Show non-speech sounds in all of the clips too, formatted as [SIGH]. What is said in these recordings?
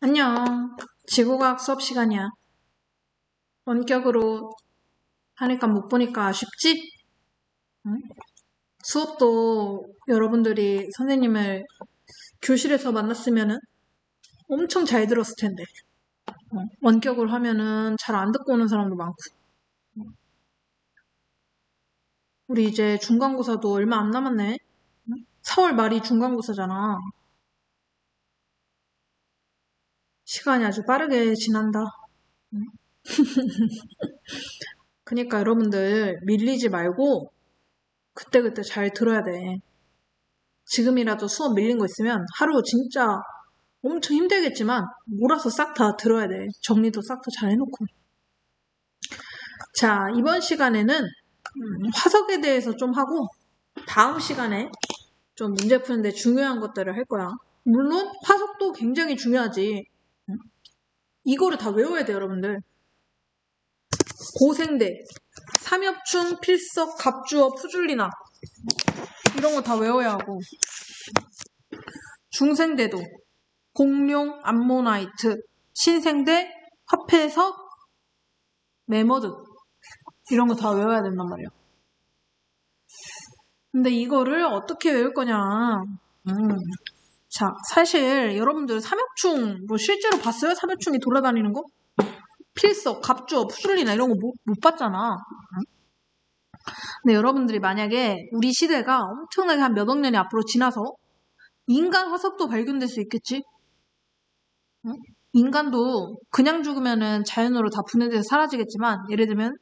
안녕. 지구과학 수업 시간이야. 원격으로 하니까 못 보니까 아쉽지? 응? 수업도 여러분들이 선생님을 교실에서 만났으면은 엄청 잘 들었을 텐데. 어, 원격으로 하면은 잘 안 듣고 오는 사람도 많고. 우리 이제 중간고사도 얼마 안 남았네. 4월 말이 중간고사잖아. 시간이 아주 빠르게 지난다. 응? [LAUGHS] 그니까 여러분들 밀리지 말고 그때그때 잘 들어야 돼. 지금이라도 수업 밀린 거 있으면 하루 진짜 엄청 힘들겠지만 몰아서 싹 다 들어야 돼. 정리도 싹 다 잘 해놓고. 자, 이번 시간에는 음, 화석에 대해서 좀 하고 다음 시간에 좀 문제 푸는데 중요한 것들을 할 거야. 물론 화석도 굉장히 중요하지. 이거를 다 외워야 돼, 여러분들. 고생대, 삼엽충, 필석, 갑주어, 푸줄리나 이런 거 다 외워야 하고 중생대도 공룡, 암모나이트, 신생대, 화폐석, 메머드 이런 거 다 외워야 된단 말이야. 근데 이거를 어떻게 외울 거냐? 음. 자, 사실 여러분들 삼엽충 뭐 실제로 봤어요? 삼엽충이 돌아다니는 거? 필석, 갑주어, 푸줄리나 이런 거 못 못 봤잖아. 근데 여러분들이 만약에 우리 시대가 엄청나게 한 몇억 년이 앞으로 지나서 인간 화석도 발견될 수 있겠지? 응? 인간도 그냥 죽으면은 자연으로 다 분해돼서 사라지겠지만 예를 들면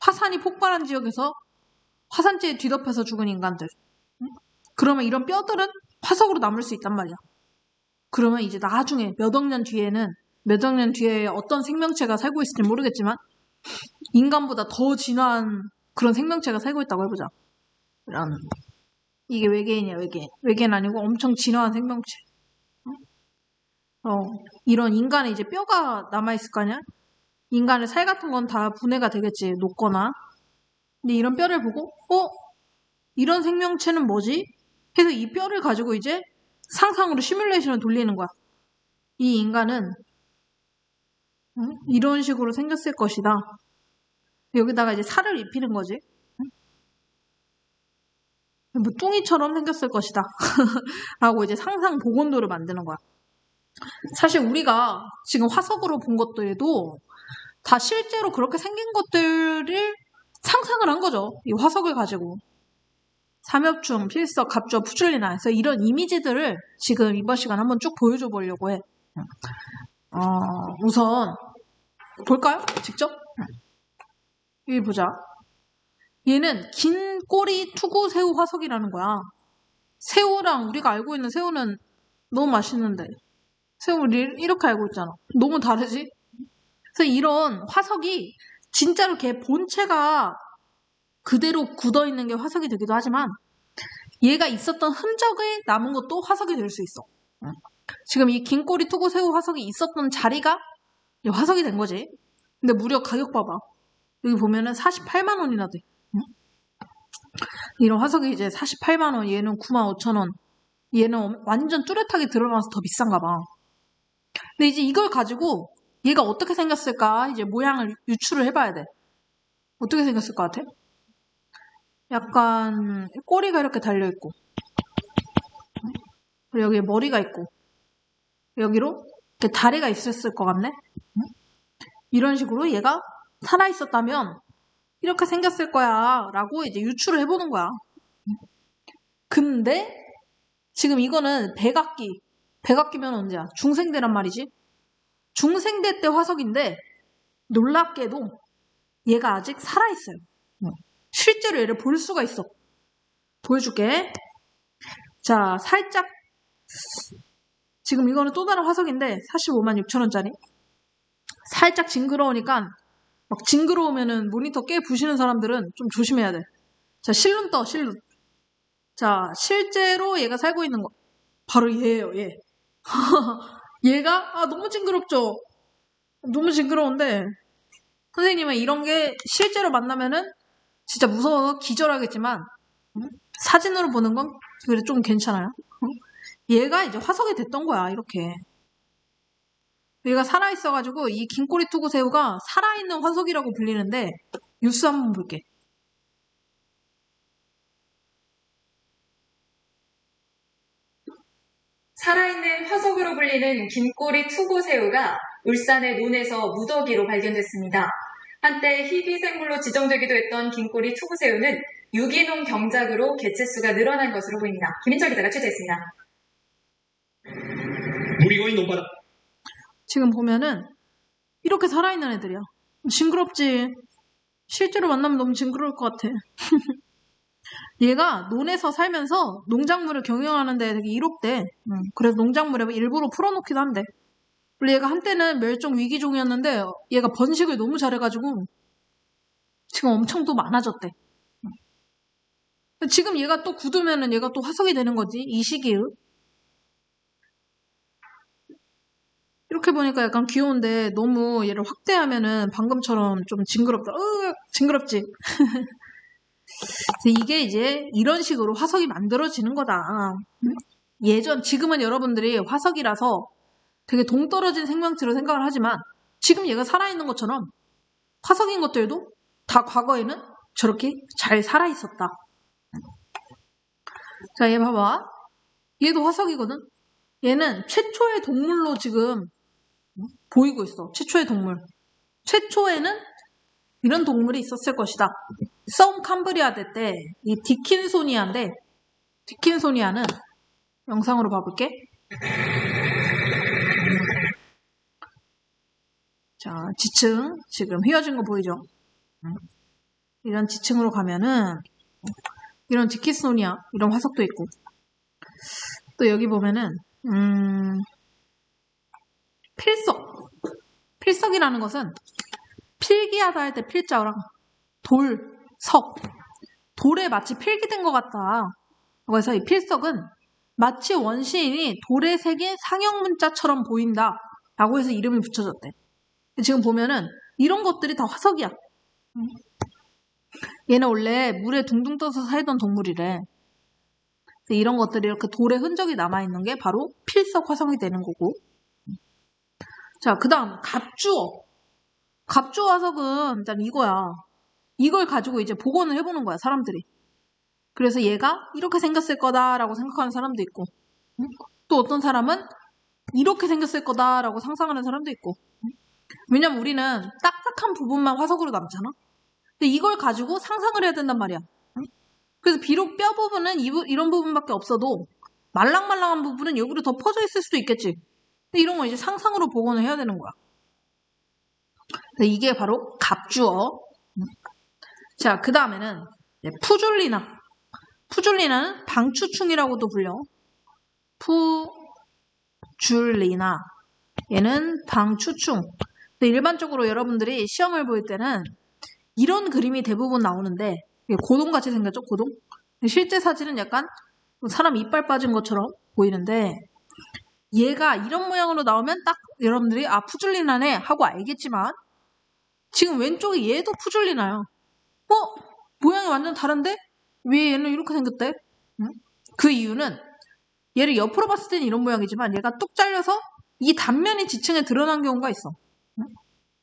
화산이 폭발한 지역에서 화산재에 뒤덮여서 죽은 인간들. 응? 그러면 이런 뼈들은 화석으로 남을 수 있단 말이야. 그러면 이제 나중에 몇 억 년 뒤에는 몇 억 년 뒤에 어떤 생명체가 살고 있을지 모르겠지만 인간보다 더 진화한 그런 생명체가 살고 있다고 해보자. 이런 이게 외계인이야 외계인. 외계인 아니고 엄청 진화한 생명체. 어? 어, 이런 인간의 이제 뼈가 남아 있을 거 아니야? 인간의 살 같은 건 다 분해가 되겠지, 녹거나. 근데 이런 뼈를 보고, 어? 이런 생명체는 뭐지? 해서 이 뼈를 가지고 이제 상상으로 시뮬레이션을 돌리는 거야. 이 인간은 응? 이런 식으로 생겼을 것이다. 여기다가 이제 살을 입히는 거지. 응? 뭐 뚱이처럼 생겼을 것이다. [LAUGHS] 라고 이제 상상 복원도를 만드는 거야. 사실 우리가 지금 화석으로 본 것들도 다 실제로 그렇게 생긴 것들을 상상을 한 거죠. 이 화석을 가지고. 삼엽충, 필석, 갑주어, 푸줄리나 해서 이런 이미지들을 지금 이번 시간 한번 쭉 보여줘 보려고 해. 어, 우선 볼까요? 직접? 여기 보자. 얘는 긴 꼬리 투구 새우 화석이라는 거야. 새우랑 우리가 알고 있는 새우는 너무 맛있는데 새우를 이렇게 알고 있잖아. 너무 다르지? 그래서 이런 화석이 진짜로 걔 본체가 그대로 굳어 있는 게 화석이 되기도 하지만 얘가 있었던 흔적이 남은 것도 화석이 될 수 있어. 지금 이 긴 꼬리 투구 새우 화석이 있었던 자리가 화석이 된 거지. 근데 무려 가격 봐봐. 여기 보면은 48만 원이나 돼. 이런 화석이 이제 48만 원, 얘는 9만 5천 원. 얘는 완전 뚜렷하게 드러나서 더 비싼가 봐. 근데 이제 이걸 가지고 얘가 어떻게 생겼을까 이제 모양을 유추를 해봐야 돼. 어떻게 생겼을 것 같아? 약간 꼬리가 이렇게 달려있고 그리고 여기에 머리가 있고 여기로 이렇게 다리가 있었을 것 같네? 이런 식으로 얘가 살아있었다면 이렇게 생겼을 거야 라고 이제 유추를 해보는 거야. 근데 지금 이거는 백악기 백악기면 언제야? 중생대란 말이지. 중생대 때 화석인데 놀랍게도 얘가 아직 살아있어요. 실제로 얘를 볼 수가 있어. 보여줄게. 자, 살짝 지금 이거는 또 다른 화석인데 45만 6천원짜리 살짝 징그러우니까 막 징그러우면은 모니터 깨 부시는 사람들은 좀 조심해야 돼. 자, 실눈 떠, 실눈. 자, 실제로 얘가 살고 있는 거. 바로 얘예요, 얘. [LAUGHS] 얘가, 아, 너무 징그럽죠? 너무 징그러운데, 선생님은 이런 게 실제로 만나면은 진짜 무서워서 기절하겠지만, 사진으로 보는 건 그래도 좀 괜찮아요. 얘가 이제 화석이 됐던 거야, 이렇게. 얘가 살아 있어가지고 이 긴꼬리 투구새우가 살아있는 화석이라고 불리는데 뉴스 한번 볼게. 살아있는 화석으로 불리는 긴꼬리 투고새우가 울산의 논에서 무더기로 발견됐습니다. 한때 희귀생물로 지정되기도 했던 긴꼬리 투구새우는 유기농 경작으로 개체수가 늘어난 것으로 보입니다. 김인철 기자가 취재했습니다. 물이 고인 논바다. 지금 보면은 이렇게 살아있는 애들이야. 징그럽지. 실제로 만나면 너무 징그러울 것 같아. [LAUGHS] 얘가 논에서 살면서 농작물을 경영하는 데 되게 이롭대. 응, 그래서 농작물에 일부러 풀어놓기도 한대. 원래 얘가 한때는 멸종 위기종이었는데 얘가 번식을 너무 잘해가지고 지금 엄청 또 많아졌대. 응. 지금 얘가 또 굳으면은 얘가 또 화석이 되는 거지. 이 시기에. 이렇게 보니까 약간 귀여운데 너무 얘를 확대하면은 방금처럼 좀 징그럽다. 으, 징그럽지? [LAUGHS] 이게 이제 이런 식으로 화석이 만들어지는 거다. 예전, 지금은 여러분들이 화석이라서 되게 동떨어진 생명체로 생각을 하지만 지금 얘가 살아있는 것처럼 화석인 것들도 다 과거에는 저렇게 잘 살아있었다. 자, 얘 봐봐. 얘도 화석이거든? 얘는 최초의 동물로 지금 보이고 있어. 최초의 동물. 최초에는 이런 동물이 있었을 것이다. 썸 캄브리아 대 때 이 디킨소니아인데 디킨소니아는 영상으로 봐볼게. 자, 지층 지금 휘어진 거 보이죠? 이런 지층으로 가면은 이런 디킨소니아 이런 화석도 있고 또 여기 보면은 음 필석. 필석이라는 것은 필기하다 할 때 필자랑 돌, 석. 돌에 마치 필기된 것 같다. 그래서 이 필석은 마치 원시인이 돌에 새긴 상형 문자처럼 보인다. 라고 해서 이름이 붙여졌대. 지금 보면은 이런 것들이 다 화석이야. 얘는 원래 물에 둥둥 떠서 살던 동물이래. 이런 것들이 이렇게 돌에 흔적이 남아있는 게 바로 필석 화석이 되는 거고. 자, 그 다음, 갑주어. 갑주어 화석은 일단 이거야. 이걸 가지고 이제 복원을 해보는 거야, 사람들이. 그래서 얘가 이렇게 생겼을 거다라고 생각하는 사람도 있고, 응? 또 어떤 사람은 이렇게 생겼을 거다라고 상상하는 사람도 있고. 응? 왜냐면 우리는 딱딱한 부분만 화석으로 남잖아? 근데 이걸 가지고 상상을 해야 된단 말이야. 응? 그래서 비록 뼈 부분은 이, 이런 부분밖에 없어도 말랑말랑한 부분은 여기로 더 퍼져 있을 수도 있겠지. 근데 이런 거 이제 상상으로 복원을 해야 되는 거야. 이게 바로 갑주어. 자, 그 다음에는 푸줄리나. 푸줄리나는 방추충이라고도 불려. 푸줄리나. 얘는 방추충. 일반적으로 여러분들이 시험을 볼 때는 이런 그림이 대부분 나오는데 고동같이 생겼죠, 고동? 실제 사진은 약간 사람 이빨 빠진 것처럼 보이는데 얘가 이런 모양으로 나오면 딱 여러분들이 아 푸줄리나네 하고 알겠지만 지금 왼쪽에 얘도 푸줄리나요. 어? 모양이 완전 다른데? 왜 얘는 이렇게 생겼대? 응? 그 이유는 얘를 옆으로 봤을 때는 이런 모양이지만 얘가 뚝 잘려서 이 단면이 지층에 드러난 경우가 있어. 응?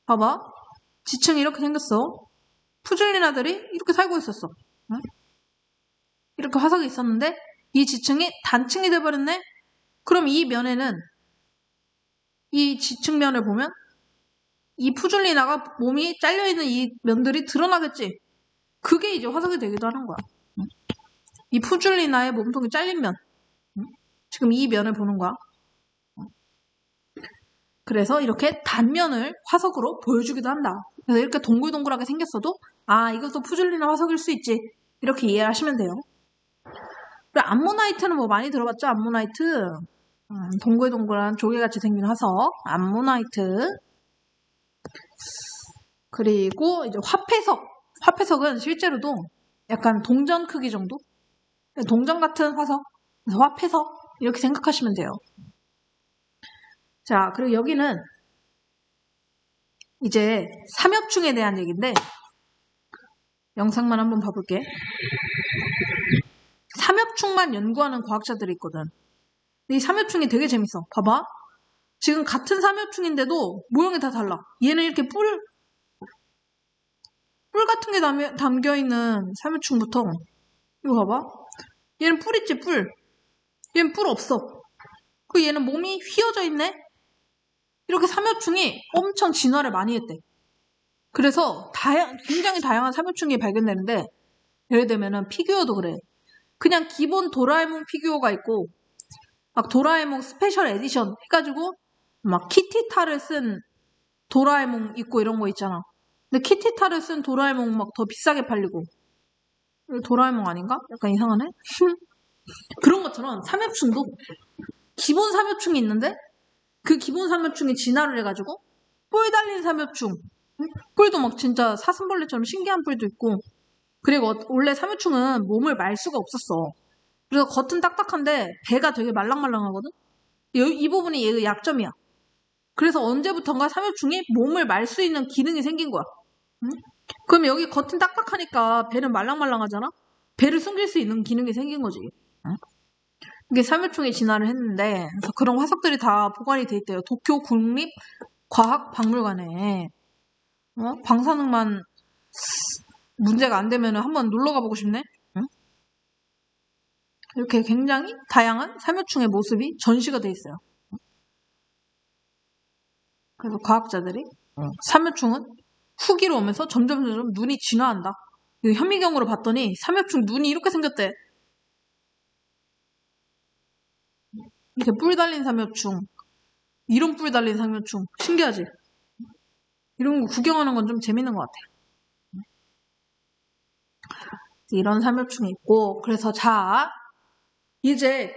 봐봐. 지층이 이렇게 생겼어. 푸줄리나들이 이렇게 살고 있었어. 응? 이렇게 화석이 있었는데 이 지층이 단층이 돼버렸네? 그럼 이 면에는 이 지층면을 보면 이 푸줄리나가 몸이 잘려있는 이 면들이 드러나겠지. 그게 이제 화석이 되기도 하는 거야. 이 푸줄리나의 몸통이 잘린 면. 지금 이 면을 보는 거야. 그래서 이렇게 단면을 화석으로 보여주기도 한다. 그래서 이렇게 동글동글하게 생겼어도 아 이것도 푸줄리나 화석일 수 있지. 이렇게 이해하시면 돼요. 그리고 암모나이트는 뭐 많이 들어봤죠? 암모나이트. 음, 동글동글한 조개같이 생긴 화석. 암모나이트. 그리고 이제 화폐석. 화폐석은 실제로도 약간 동전 크기 정도? 동전 같은 화석. 화폐석. 이렇게 생각하시면 돼요. 자, 그리고 여기는 이제 삼엽충에 대한 얘기인데 영상만 한번 봐볼게. 삼엽충만 연구하는 과학자들이 있거든. 이 삼엽충이 되게 재밌어. 봐봐. 지금 같은 삼엽충인데도 모양이 다 달라. 얘는 이렇게 뿔, 뿔 같은 게 담겨, 담겨있는 삼엽충부터, 이거 봐봐. 얘는 뿔 있지, 뿔. 얘는 뿔 없어. 그 얘는 몸이 휘어져 있네? 이렇게 삼엽충이 엄청 진화를 많이 했대. 그래서 다양, 굉장히 다양한 삼엽충이 발견되는데, 예를 들면은 피규어도 그래. 그냥 기본 도라에몽 피규어가 있고, 막 도라에몽 스페셜 에디션 해가지고, 막 키티타를 쓴 도라에몽 있고 이런 거 있잖아. 근데 키티타를 쓴 도라에몽 막 더 비싸게 팔리고. 도라에몽 아닌가? 약간 이상하네? [LAUGHS] 그런 것처럼 삼엽충도 기본 삼엽충이 있는데, 그 기본 삼엽충이 진화를 해가지고, 뿔 달린 삼엽충. 응? 뿔도 막 진짜 사슴벌레처럼 신기한 뿔도 있고, 그리고 어- 원래 삼엽충은 몸을 말 수가 없었어. 그래서 겉은 딱딱한데 배가 되게 말랑말랑하거든? 이, 이 부분이 얘의 약점이야. 그래서 언제부턴가 삼엽충이 몸을 말 수 있는 기능이 생긴 거야. 응? 그럼 여기 겉은 딱딱하니까 배는 말랑말랑하잖아? 배를 숨길 수 있는 기능이 생긴 거지. 응? 이게 삼엽충이 진화를 했는데 그런 화석들이 다 보관이 돼 있대요. 도쿄 국립 과학박물관에 어? 방사능만 문제가 안 되면 한번 놀러 가보고 싶네. 응? 이렇게 굉장히 다양한 삼엽충의 모습이 전시가 돼 있어요. 그래서 과학자들이 삼엽충은 후기로 오면서 점점 점점 눈이 진화한다. 이 현미경으로 봤더니 삼엽충 눈이 이렇게 생겼대. 이렇게 뿔 달린 삼엽충, 이런 뿔 달린 삼엽충 신기하지? 이런 거 구경하는 건 좀 재밌는 것 같아. 이런 삼엽충이 있고 그래서 자 이제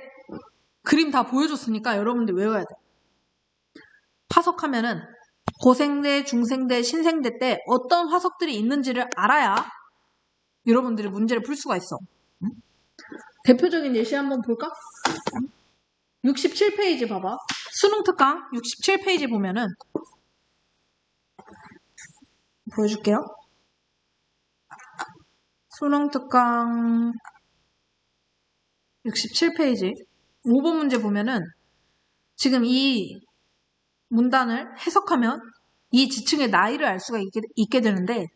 그림 다 보여줬으니까 여러분들 외워야 돼. 화석하면은 고생대, 중생대, 신생대 때 어떤 화석들이 있는지를 알아야 여러분들이 문제를 풀 수가 있어. 응? 대표적인 예시 한번 볼까? 67페이지 봐봐. 수능 특강 67페이지 보면은 보여줄게요. 수능 특강 67페이지 5번 문제 보면은 지금 이 문단을 해석하면 이 지층의 나이를 알 수가 있게, 있게 되는데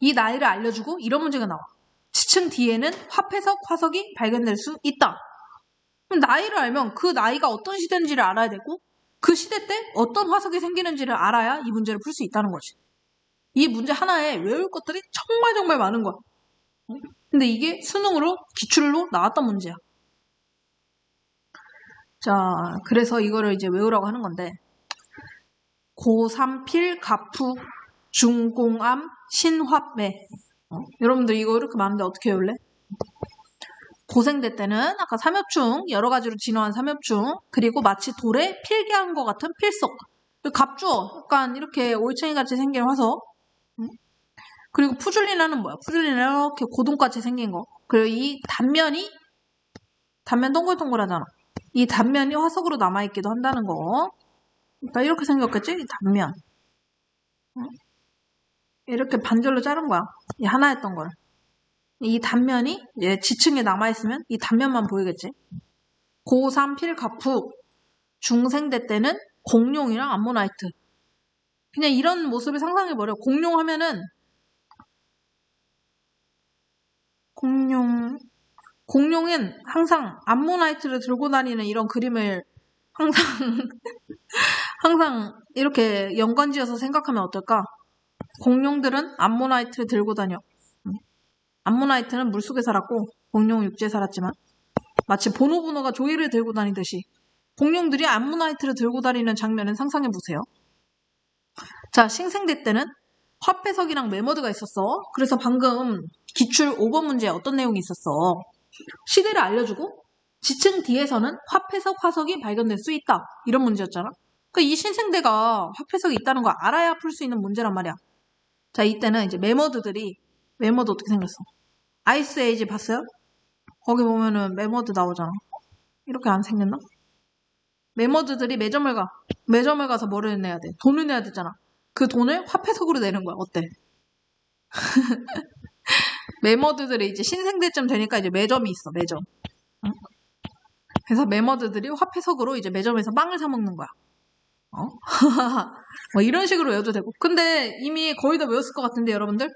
이 나이를 알려주고 이런 문제가 나와. 지층 뒤에는 화폐석 화석이 발견될 수 있다. 그럼 나이를 알면 그 나이가 어떤 시대인지를 알아야 되고 그 시대 때 어떤 화석이 생기는지를 알아야 이 문제를 풀 수 있다는 거지. 이 문제 하나에 외울 것들이 정말 정말 많은 거야. 근데 이게 수능으로 기출로 나왔던 문제야. 자, 그래서 이거를 이제 외우라고 하는 건데 고삼필 가푸 중공암 신화매 어, 여러분들 이거 이렇게 많은데 어떻게 외울래? 고생대 때는 아까 삼엽충 여러 가지로 진화한 삼엽충 그리고 마치 돌에 필기한 것 같은 필석 갑주어 약간 이렇게 올챙이 같이 생긴 화석 음? 그리고 푸줄리나는 뭐야? 푸줄리는 이렇게 고동같이 생긴 거 그리고 이 단면이 단면 동글동글하잖아 이 단면이 화석으로 남아있기도 한다는 거 그러니까 이렇게 생겼겠지? 이 단면 응? 이렇게 반절로 자른 거야 이 하나였던 걸 이 단면이 이제 지층에 남아있으면 이 단면만 보이겠지. 고3 필가프 중생대 때는 공룡이랑 암모나이트. 그냥 이런 모습을 상상해버려. 공룡 하면은 공룡 공룡은 항상 암모나이트를 들고 다니는 이런 그림을 항상 [LAUGHS] 항상 이렇게 연관지어서 생각하면 어떨까? 공룡들은 암모나이트를 들고 다녀. 암모나이트는 물속에 살았고 공룡은 육지에 살았지만 마치 보노보노가 조이를 들고 다니듯이 공룡들이 암모나이트를 들고 다니는 장면을 상상해 보세요. 자, 신생대 때는 화폐석이랑 메머드가 있었어. 그래서 방금 기출 5번 문제에 어떤 내용이 있었어? 시대를 알려주고 지층 뒤에서는 화폐석 화석이 발견될 수 있다. 이런 문제였잖아. 그러니까 이 신생대가 화폐석이 있다는 걸 알아야 풀 수 있는 문제란 말이야. 자, 이때는 이제 메머드들이 메머드 어떻게 생겼어? 아이스 에이지 봤어요? 거기 보면은 메머드 나오잖아. 이렇게 안 생겼나? 메머드들이 매점을 가. 매점을 가서 뭐를 내야 돼? 돈을 내야 되잖아. 그 돈을 화폐석으로 내는 거야. 어때? [LAUGHS] 메머드들이 이제 신생대쯤 되니까 이제 매점이 있어. 매점. 응? 그래서 메머드들이 화폐석으로 이제 매점에서 빵을 사 먹는 거야. 어? [LAUGHS] 뭐 이런 식으로 외워도 되고. 근데 이미 거의 다 외웠을 것 같은데, 여러분들?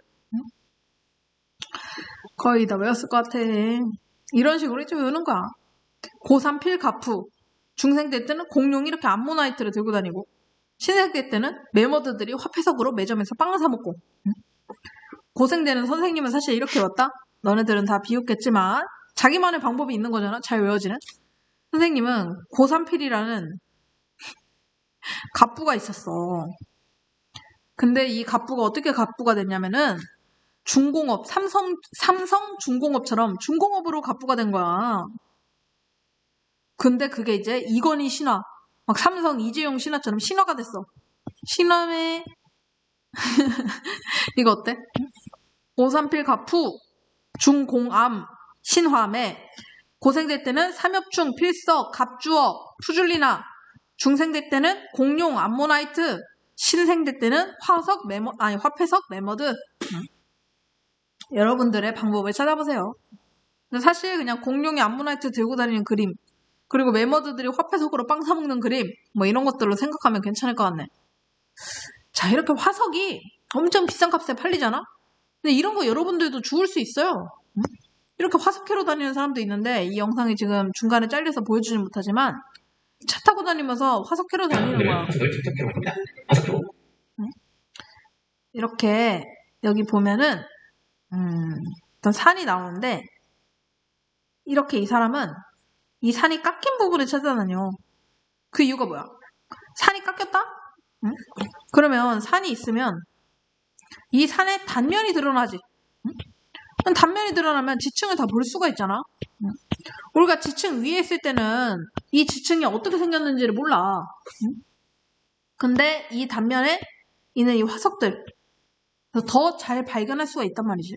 응? 거의 다 외웠을 것 같아. 이런 식으로 이제 외우는 거야. 고3 필가프. 중생 때 때는 공룡 이렇게 암모나이트를 들고 다니고. 신생 때 때는 매머드들이 화폐석으로 매점에서 빵을 사먹고. 응? 고생되는 선생님은 사실 이렇게 외웠다? 너네들은 다 비웃겠지만, 자기만의 방법이 있는 거잖아. 잘 외워지는. 선생님은 고3 필이라는 [LAUGHS] 갑부가 있었어. 근데 이 갑부가 어떻게 갑부가 됐냐면은 중공업, 삼성, 삼성 중공업처럼 중공업으로 갑부가 된 거야. 근데 그게 이제 이건희 신화, 막 삼성 이재용 신화처럼 신화가 됐어. 신화의 [LAUGHS] 이거 어때? 오삼필 갑부, 중공암, 신화매, 고생대 때는 삼엽충, 필석, 갑주어, 푸줄리나, 중생대 때는 공룡, 암모나이트, 신생대 때는 화석, 메모, 아니, 화폐석, 메머드. 여러분들의 방법을 찾아보세요. 근데 사실 그냥 공룡이 암모나이트 들고 다니는 그림, 그리고 메머드들이 화폐석으로 빵 사먹는 그림, 뭐 이런 것들로 생각하면 괜찮을 것 같네. 자, 이렇게 화석이 엄청 비싼 값에 팔리잖아? 근데 이런 거 여러분들도 주울 수 있어요. 응? 이렇게 화석캐로 다니는 사람도 있는데, 이 영상이 지금 중간에 잘려서 보여주진 못하지만, 차 타고 다니면서 화석캐로 다니는 거야. 화석도 이렇게 여기 보면은 음, 어떤 산이 나오는데 이렇게 이 사람은 이 산이 깎인 부분을 찾아다녀. 그 이유가 뭐야? 산이 깎였다? 응? 그러면 산이 있으면 이 산의 단면이 드러나지. 응? 단면이 드러나면 지층을 다 볼 수가 있잖아. 응? 우리가 지층 위에 있을 때는 이 지층이 어떻게 생겼는지를 몰라. 응? 근데 이 단면에 있는 이 화석들 더 잘 발견할 수가 있단 말이지.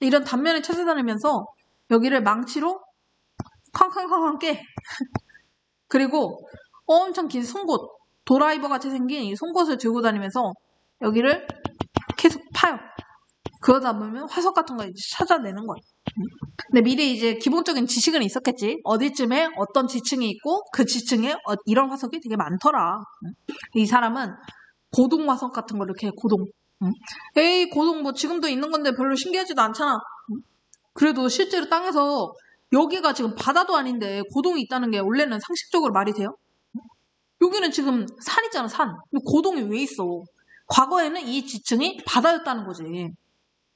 이런 단면을 찾아다니면서 여기를 망치로 쾅쾅쾅쾅 깨. [LAUGHS] 그리고 엄청 긴 송곳, 도라이버 같이 생긴 이 송곳을 들고 다니면서 여기를 계속 파요. 그러다 보면 화석 같은 거 이제 찾아내는 거야. 근데 미리 이제 기본적인 지식은 있었겠지. 어디쯤에 어떤 지층이 있고 그 지층에 어- 이런 화석이 되게 많더라. 이 사람은 고동 화석 같은 거 이렇게 고동. 응? 에이 고동 뭐 지금도 있는 건데 별로 신기하지도 않잖아. 응? 그래도 실제로 땅에서 여기가 지금 바다도 아닌데 고동이 있다는 게 원래는 상식적으로 말이 돼요? 응? 여기는 지금 산이잖아 산. 고동이 왜 있어? 과거에는 이 지층이 바다였다는 거지.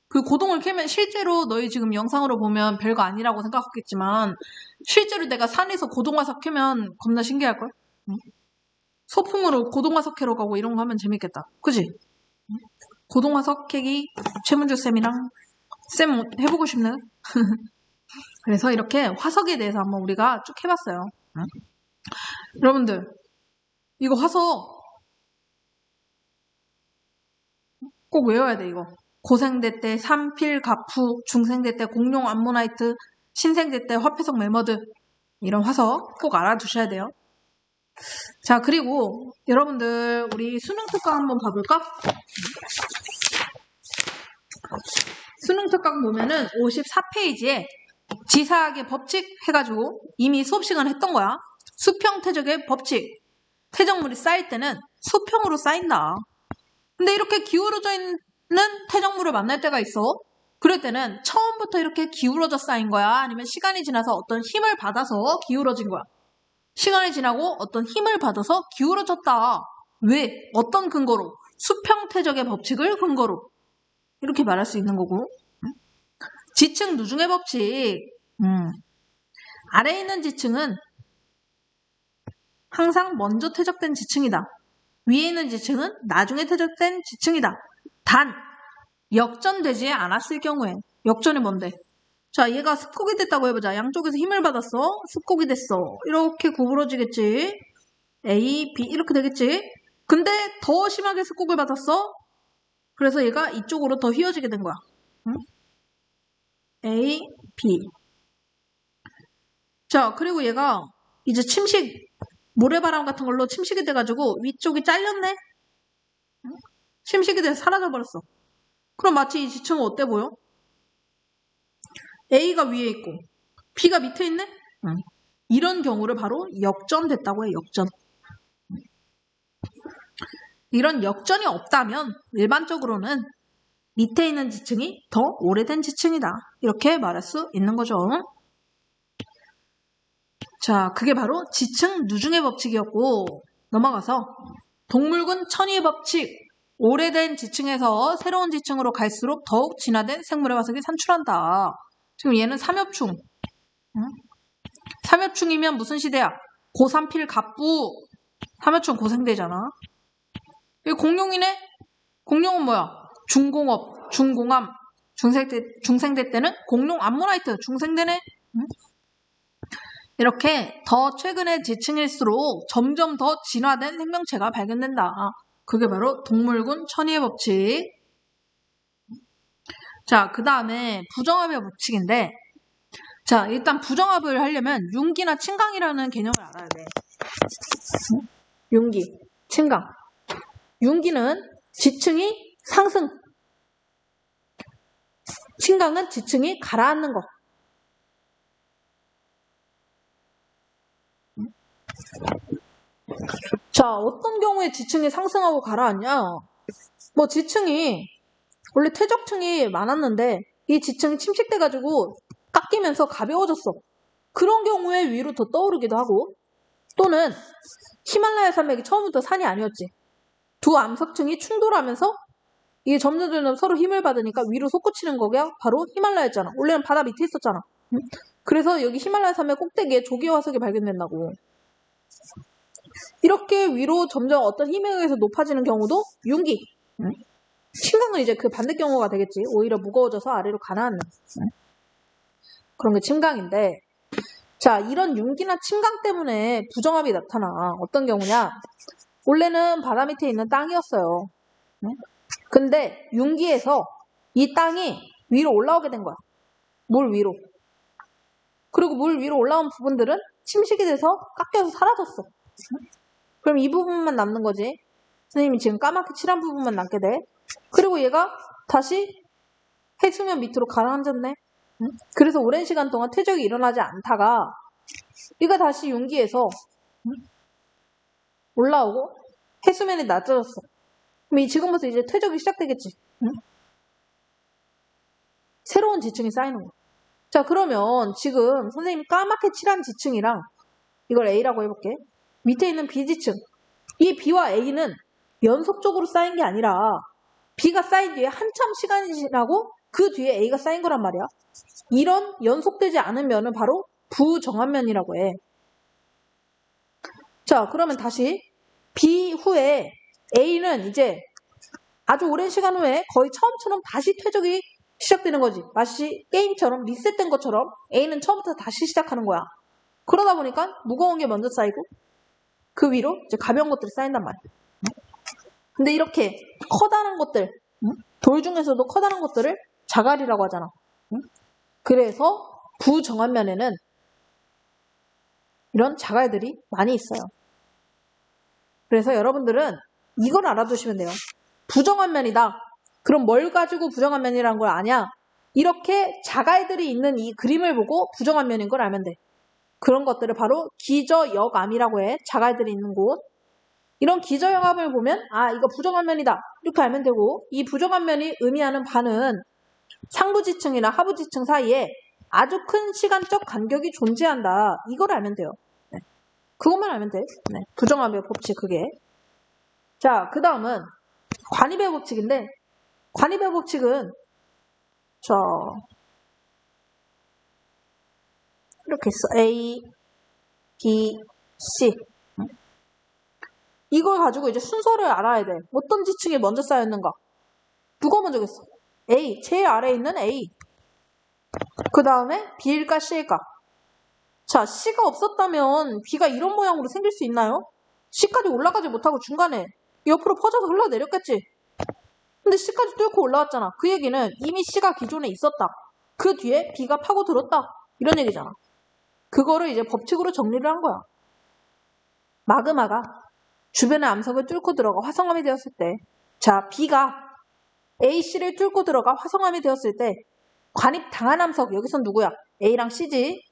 그 고동을 캐면 실제로 너희 지금 영상으로 보면 별거 아니라고 생각했겠지만 실제로 내가 산에서 고동화석 캐면 겁나 신기할걸? 응? 소풍으로 고동화석 캐러 가고 이런 거 하면 재밌겠다. 그지? 고동화석 캐기 최문주 쌤이랑 쌤 해보고 싶네. [LAUGHS] 그래서 이렇게 화석에 대해서 한번 우리가 쭉 해봤어요. 응? 여러분들 이거 화석 꼭 외워야 돼 이거. 고생대 때 삼필 가푸, 중생대 때 공룡 암모나이트, 신생대 때 화폐석 메머드 이런 화석 꼭 알아두셔야 돼요. 자 그리고 여러분들 우리 수능 특강 한번 봐볼까? 수능 특강 보면은 54페이지에 지사학의 법칙 해가지고 이미 수업 시간 했던 거야. 수평 태적의 법칙. 태적물이 쌓일 때는 수평으로 쌓인다. 근데 이렇게 기울어져 있는 태적물을 만날 때가 있어. 그럴 때는 처음부터 이렇게 기울어져 쌓인 거야? 아니면 시간이 지나서 어떤 힘을 받아서 기울어진 거야? 시간이 지나고 어떤 힘을 받아서 기울어졌다. 왜? 어떤 근거로? 수평태적의 법칙을 근거로. 이렇게 말할 수 있는 거고. 응? 지층 누중의 법칙. 음. 아래에 있는 지층은 항상 먼저 퇴적된 지층이다. 위에 있는 지층은 나중에 퇴적된 지층이다. 단 역전되지 않았을 경우에 역전이 뭔데? 자, 얘가 습곡이 됐다고 해보자. 양쪽에서 힘을 받았어. 습곡이 됐어. 이렇게 구부러지겠지. A, B 이렇게 되겠지. 근데 더 심하게 습곡을 받았어. 그래서 얘가 이쪽으로 더 휘어지게 된 거야. 응? A, B. 자, 그리고 얘가 이제 침식, 모래바람 같은 걸로 침식이 돼가지고 위쪽이 잘렸네? 응? 침식이 돼서 사라져버렸어. 그럼 마치 이 지층은 어때 보여? A가 위에 있고 B가 밑에 있네? 응. 이런 경우를 바로 역전됐다고 해, 역전. 이런 역전이 없다면 일반적으로는 밑에 있는 지층이 더 오래된 지층이다. 이렇게 말할 수 있는 거죠. 자, 그게 바로 지층 누중의 법칙이었고 넘어가서 동물군 천의의 법칙 오래된 지층에서 새로운 지층으로 갈수록 더욱 진화된 생물의 화석이 산출한다. 지금 얘는 삼엽충. 응? 삼엽충이면 무슨 시대야? 고삼필 갑부. 삼엽충 고생대잖아. 이 공룡이네? 공룡은 뭐야? 중공업, 중공암, 중생대, 중생대 때는 공룡 암모나이트, 중생대네? 응? 이렇게 더 최근의 지층일수록 점점 더 진화된 생명체가 발견된다. 그게 바로 동물군 천의의 법칙. 자, 그 다음에 부정합의 법칙인데, 자, 일단 부정합을 하려면 융기나 침강이라는 개념을 알아야 돼. 응? 융기, 침강. 융기는 지층이 상승, 침강은 지층이 가라앉는 거. 자, 어떤 경우에 지층이 상승하고 가라앉냐? 뭐 지층이 원래 퇴적층이 많았는데 이 지층이 침식돼 가지고 깎이면서 가벼워졌어. 그런 경우에 위로 더 떠오르기도 하고 또는 히말라야 산맥이 처음부터 산이 아니었지. 두 암석층이 충돌하면서 이게 점점 점점 서로 힘을 받으니까 위로 솟구치는 거가 바로 히말라야였잖아. 원래는 바다 밑에 있었잖아. 응? 그래서 여기 히말라야 산맥 꼭대기에 조개 화석이 발견된다고. 이렇게 위로 점점 어떤 힘에 의해서 높아지는 경우도 융기. 응? 침강은 이제 그 반대 경우가 되겠지. 오히려 무거워져서 아래로 가라앉는. 응? 그런 게 침강인데. 자, 이런 융기나 침강 때문에 부정합이 나타나. 어떤 경우냐? 원래는 바다 밑에 있는 땅이었어요. 응? 근데 융기에서 이 땅이 위로 올라오게 된 거야. 물 위로. 그리고 물 위로 올라온 부분들은 침식이 돼서 깎여서 사라졌어. 그럼 이 부분만 남는 거지. 선생님이 지금 까맣게 칠한 부분만 남게 돼. 그리고 얘가 다시 해수면 밑으로 가라앉았네. 응? 그래서 오랜 시간 동안 퇴적이 일어나지 않다가 얘가 다시 융기에서 응? 올라오고 해수면이 낮아졌어. 그럼 이 지금부터 이제 퇴적이 시작되겠지. 응? 새로운 지층이 쌓이는 거야. 자, 그러면 지금 선생님이 까맣게 칠한 지층이랑 이걸 A라고 해볼게. 밑에 있는 B지층. 이 B와 A는 연속적으로 쌓인 게 아니라 B가 쌓인 뒤에 한참 시간이 지나고 그 뒤에 A가 쌓인 거란 말이야. 이런 연속되지 않은 면은 바로 부정합면이라고 해. 자, 그러면 다시 B 후에 A는 이제 아주 오랜 시간 후에 거의 처음처럼 다시 퇴적이 시작되는 거지. 마치 게임처럼 리셋된 것처럼 A는 처음부터 다시 시작하는 거야. 그러다 보니까 무거운 게 먼저 쌓이고 그 위로 이제 가벼운 것들이 쌓인단 말이야. 근데 이렇게 커다란 것들, 돌 중에서도 커다란 것들을 자갈이라고 하잖아. 그래서 부정한면에는 이런 자갈들이 많이 있어요. 그래서 여러분들은 이걸 알아두시면 돼요. 부정한 면이다. 그럼 뭘 가지고 부정한 면이라는 걸 아냐? 이렇게 자갈들이 있는 이 그림을 보고 부정한 면인 걸 알면 돼. 그런 것들을 바로 기저역암이라고 해. 자갈들이 있는 곳. 이런 기저역암을 보면 아 이거 부정한 면이다. 이렇게 알면 되고 이 부정한 면이 의미하는 바는 상부지층이나 하부지층 사이에 아주 큰 시간적 간격이 존재한다. 이걸 알면 돼요. 네. 그것만 알면 돼. 네. 부정합의 법칙 그게. 자, 그 다음은 관입의 법칙인데, 관입의 법칙은, 저, 이렇게 있어. A, B, C. 이걸 가지고 이제 순서를 알아야 돼. 어떤 지층이 먼저 쌓였는가? 누가 먼저겠어? A, 제일 아래에 있는 A. 그 다음에 B일까 C일까? 자, C가 없었다면 B가 이런 모양으로 생길 수 있나요? C까지 올라가지 못하고 중간에 옆으로 퍼져서 흘러내렸겠지. 근데 C까지 뚫고 올라왔잖아. 그 얘기는 이미 C가 기존에 있었다. 그 뒤에 B가 파고들었다. 이런 얘기잖아. 그거를 이제 법칙으로 정리를 한 거야. 마그마가 주변의 암석을 뚫고 들어가 화성암이 되었을 때, 자, B가 AC를 뚫고 들어가 화성암이 되었을 때, 관입 당한 암석, 여기선 누구야? A랑 C지.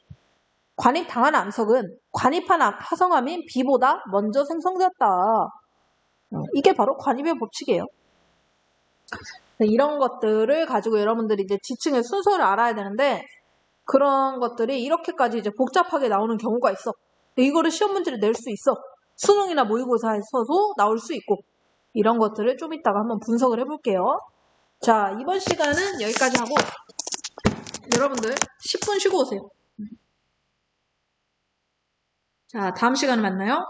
관입당한 암석은 관입한 화성암인 B보다 먼저 생성되었다. 어, 이게 바로 관입의 법칙이에요. 네, 이런 것들을 가지고 여러분들이 이제 지층의 순서를 알아야 되는데 그런 것들이 이렇게까지 이제 복잡하게 나오는 경우가 있어. 이거를 시험 문제를 낼 수 있어. 수능이나 모의고사에서도 나올 수 있고 이런 것들을 좀 이따가 한번 분석을 해볼게요. 자 이번 시간은 여기까지 하고 여러분들 10분 쉬고 오세요. 자 다음 시간에 만나요.